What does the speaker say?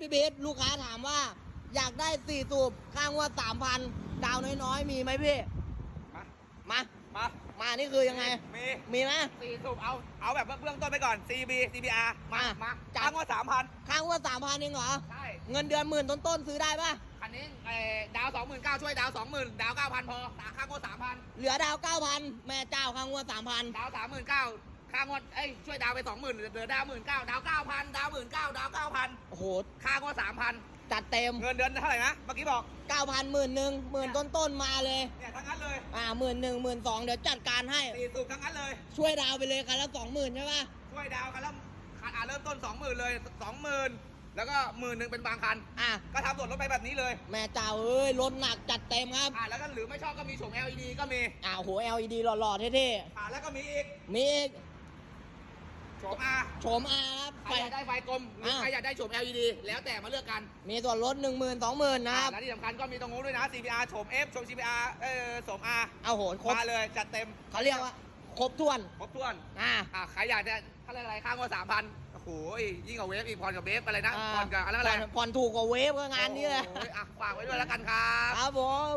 พี่เบสลูกค้าถามว่า อยากได้สี่สูบข้างว่าสามพันดาวน้อยๆ มีไหมพี่ มามา มามานี่คือยังไง มีมีไหม สี่สูบเอา เอาแบบเบื้องต้นไปก่อน CB CBR มาอะมาจัดจ้างว่าสามพันข้างว่าสามพันเองเหรอ ใช่ เงินเดือนหมื่นต้นๆซื้อได้ปะคันนี้เอ่อดาวสองหมื่นเก้าช่วยดาวสองหมื่นดาวเก้าพันพอตาค่างวดสามพันเหลือดาวเก้าพันแม่เจ้าข้างว่าสามพันดาวสามหมื่นเก้า ค่างวดเอ้ยช่วยดาวไปสองหมื่นเหลือดาวหมื่นเก้าดาวเก้าพันดาวหมื่นเก้าดาวเก้าพันโอ้โห ค่างวดสามพันจัดเต็ม เงินเดือนเท่าไหร่นะ เมื่อกี้บอกเก้าพันหมื่นหนึ่งหมื่นต้นๆมาเลย เนี่ยทั้งนั้นเลยอ่าหมื่นหนึ่งหมื่นสองเดี๋ยวจัดการให้ สี่สูบทั้งนั้นเลย ช่วยดาวไปเลยคันละสองหมื่นใช่ปะช่วยดาวกันแล้วคันอะเริ่มต้นสองหมื่นเลยสองหมื่นแล้วก็หมื่นหนึ่งเป็นบางคัน อะ ก็ทำส่วนลดไปแบบนี้เลยแม่เจ้าเอ้ยรถหนักจัดเต็มครับ อ่าแล้วก็หรือไม่ชอบก็มีโฉม LED ก็มีอ่าโห LED หล่อๆเท่อ่าแล้วก็มีอีก ๆ มีอีก โฉม R โฉมอาครับใครไฟอยากได้ไฟกลมหรืออ่าใครอยากได้โฉม LED แล้วแต่มาเลือกกัน มีส่วนลดหนึ่งหมื่นสองหมื่นนะครับอ่าและที่สำคัญก็มีตรงนู้นด้วยนะ CBR โฉม F โฉม CBR เออโฉม R เอาโหครบมาเลยจัดเต็มเขาเรียกว่าครบถ้วน ครบถ้วน อ่าอ่าใครอยากจะเขาเรียกอะไรข้างว่าสามพันโอ้โหยิ่งกว่าเวฟอีกพรกับเวฟอะไรนะอ่าพรกับอะไรอะไรผ่อนผ่อนถูกกว่าเวฟก็งานนี้แหละโอ้ยอะฝากไว้ด้วยแล้วกันครับ ครับผม